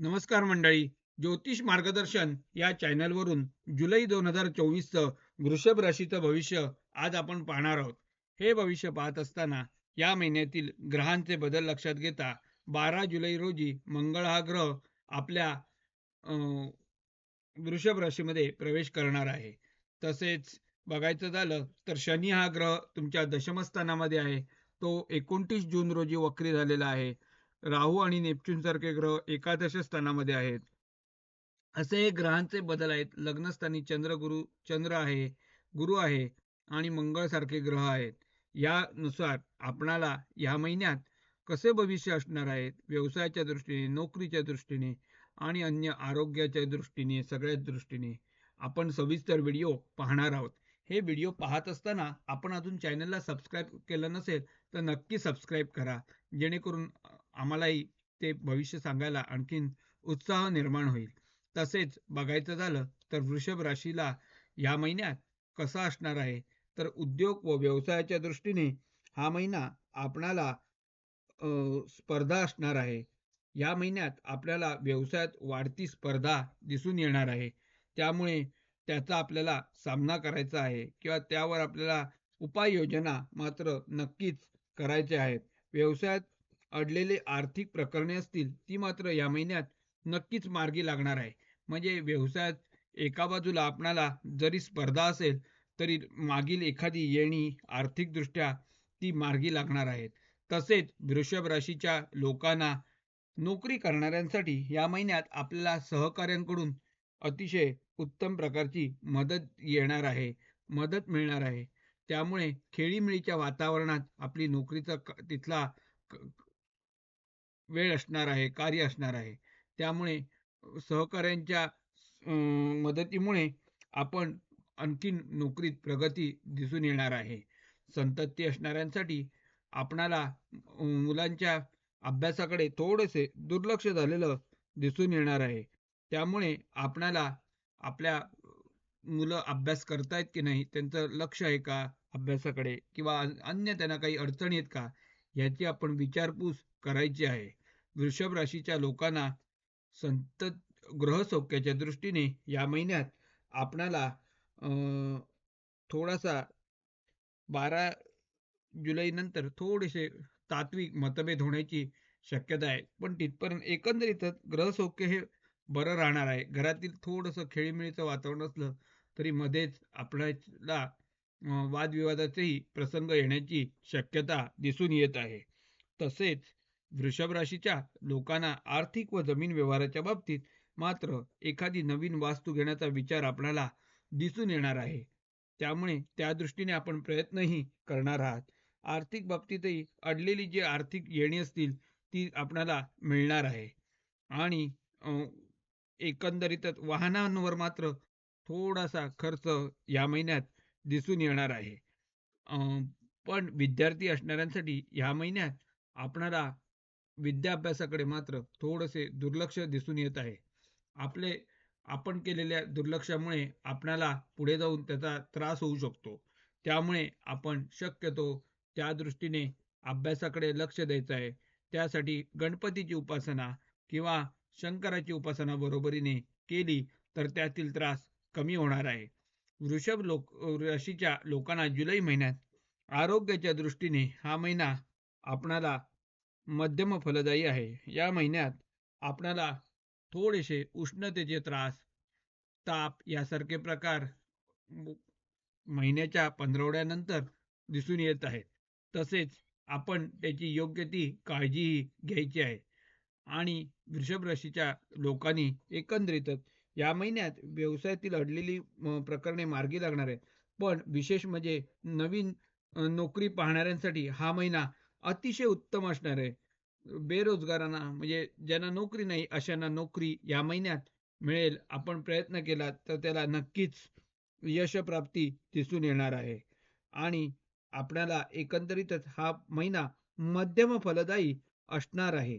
नमस्कार मंडळी. ज्योतिष मार्गदर्शन या चॅनलवरून जुलै दोन हजार चोवीसचं वृषभ राशीचं भविष्य आज आपण पाहणार आहोत. हे भविष्य पाहत असताना या महिन्यातील ग्रहांचे बदल लक्षात घेता बारा जुलै रोजी मंगळ हा ग्रह आपल्या अं, वृषभ राशीमध्ये प्रवेश करणार आहे. तसेच बघायचं झालं तर शनी हा ग्रह तुमच्या दशमस्थानामध्ये आहे. तो एकोणतीस जून रोजी वक्री झालेला आहे. राहू आणि नेपच्यून सारखे ग्रह एकादश स्थानामध्ये आहेत. असे हे ग्रहांचे बदल आहेत. लग्नस्थानी चंद्र गुरु चंद्र आहे गुरु आहे आणि मंगळ सारखे ग्रह आहेत. यानुसार आपणाला या महिन्यात कसे भविष्य असणार आहेत? व्यवसायाच्या दृष्टीने नोकरीच्या दृष्टीने आणि अन्य आरोग्याच्या दृष्टीने सगळ्याच दृष्टीने आपण सविस्तर व्हिडिओ पाहणार आहोत. हे व्हिडिओ पाहत असताना आपण अजून चॅनलला सबस्क्राईब केलं नसेल तर नक्की सबस्क्राईब करा. जेणेकरून आम्हालाही ते भविष्य सांगायला आणखीन उत्साह निर्माण होईल. तसेच बघायचं झालं तर वृषभ राशीला या महिन्यात कसा असणार आहे? तर उद्योग व व्यवसायाच्या दृष्टीने हा महिना आपणाला स्पर्धा असणार आहे. या महिन्यात आपल्याला व्यवसायात वाढती स्पर्धा दिसून येणार आहे. त्यामुळे त्याचा आपल्याला सामना करायचा आहे किंवा त्यावर आपल्याला उपाययोजना मात्र नक्कीच करायच्या आहेत. व्यवसायात अडलेले आर्थिक प्रकरणे असतील ती मात्र या महिन्यात नक्कीच मार्गी लागणार आहे. म्हणजे व्यवसायात एका बाजूला आपणाला जरी स्पर्धा असेल तरी मागील एखादी येणी आर्थिकदृष्ट्या ती मार्गी लागणार आहेत तसेच वृषभ राशीच्या लोकांना नोकरी करणाऱ्यांसाठी या महिन्यात आपल्याला सहकाऱ्यांकडून अतिशय उत्तम प्रकारची मदत येणार आहे मदत मिळणार आहे. त्यामुळे खेळीमेळीच्या वातावरणात आपली नोकरीचा तिथला वेळ असणार आहे कार्य असणार आहे. त्यामुळे सहकाऱ्यांच्या मदतीमुळे आपण आणखीन नोकरीत प्रगती दिसून येणार आहे. संतती असणाऱ्यांसाठी आपणाला मुलांच्या अभ्यासाकडे थोडेसे दुर्लक्ष झालेलं दिसून येणार आहे. त्यामुळे आपणाला आपल्या मुलं अभ्यास करतायत की नाही त्यांचं लक्ष आहे का अभ्यासाकडे? किंवा अन- अन्य त्यांना काही अडचणी आहेत का? याची आपण विचारपूस करायची आहे. वृषभ राशीच्या लोकांना संत ग्रह सौख्याच्या दृष्टीने या महिन्यात आपणाला अं, थोडासा बारा जुलै नंतर थोडेसे तात्विक मतभेद होण्याची शक्यता आहे. पण तिथपर्यंत एकंदरीतच ग्रह सौख्य हे बरं राहणार आहे. घरातील थोडंसं खेळीमेळीचं वातावरण असलं तरी मध्येच आपल्याला वादविवादाचेही प्रसंग येण्याची शक्यता दिसून येत आहे. तसेच वृषभ राशीच्या लोकांना आर्थिक व जमीन व्यवहाराच्या बाबतीत मात्र एखादी नवीन वास्तू घेण्याचा विचार आपल्याला दिसून येणार आहे. त्यामुळे त्या दृष्टीने आपण प्रयत्नही करणार आहात. आर्थिक बाबतीतही अडलेली जी आर्थिक येणी असतील ती आपणाला मिळणार आहे. आणि अं, एकंदरीतच वाहनांवर मात्र थोडासा खर्च या महिन्यात दिसून येणार आहे. अं, पण विद्यार्थी असणाऱ्यांसाठी ह्या महिन्यात आपणाला विद्याभ्यासाकडे मात्र थोडेसे दुर्लक्ष दिसून येत आहे. आपले आपण केलेल्या दुर्लक्षामुळे आपणाला पुढे जाऊन त्याचा त्रास होऊ शकतो. त्यामुळे आपण शक्यतो त्या दृष्टीने अभ्यासाकडे लक्ष द्यायचं आहे. त्यासाठी गणपतीची उपासना किंवा शंकराची उपासना बरोबरीने केली तर त्यातील त्रास कमी होणार आहे. वृषभ लोक राशीच्या लोकांना जुलै महिन्यात आरोग्याच्या दृष्टीने हा महिना आपणाला मध्यम फलदायी आहे. या महिन्यात आपणाला थोडेसे उष्णतेचे त्रास ताप यासारखे प्रकार महिन्याच्या पंधरवड्यानंतर दिसून येत आहेत. तसेच आपण त्याची योग्य ती काळजीही घ्यायची आहे. आणि वृषभ राशीच्या लोकांनी एकंदरीतच या महिन्यात व्यवसायातील अडलेली प्रकरणे मार्गी लागणार आहेत. पण विशेष म्हणजे नवीन नोकरी पाहणाऱ्यांसाठी हा महिना अतिशय उत्तम असणार आहे. बेरोजगारांना म्हणजे ज्यांना नोकरी नाही अशांना नोकरी या महिन्यात मिळेल. आपण प्रयत्न केला तर त्याला नक्कीच यशप्राप्ती दिसून येणार आहे. आणि आपल्याला एकंदरीतच हा महिना मध्यम फलदायी असणार आहे.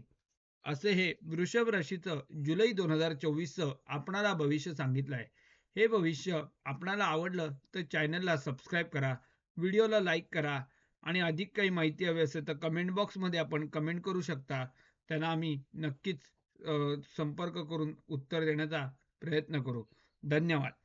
असे हे वृषभ राशीचं जुलै दोन हजार चोवीसचं आपणाला भविष्य सांगितलं आहे. हे भविष्य आपणाला आवडलं तर चॅनलला सबस्क्राईब करा. व्हिडिओला लाईक करा. आणि अधिक काही माहिती हवी असेल तर कमेंट बॉक्समध्ये आपण कमेंट करू शकता. त्यांना आम्ही नक्कीच संपर्क करून उत्तर देण्याचा प्रयत्न करू. धन्यवाद.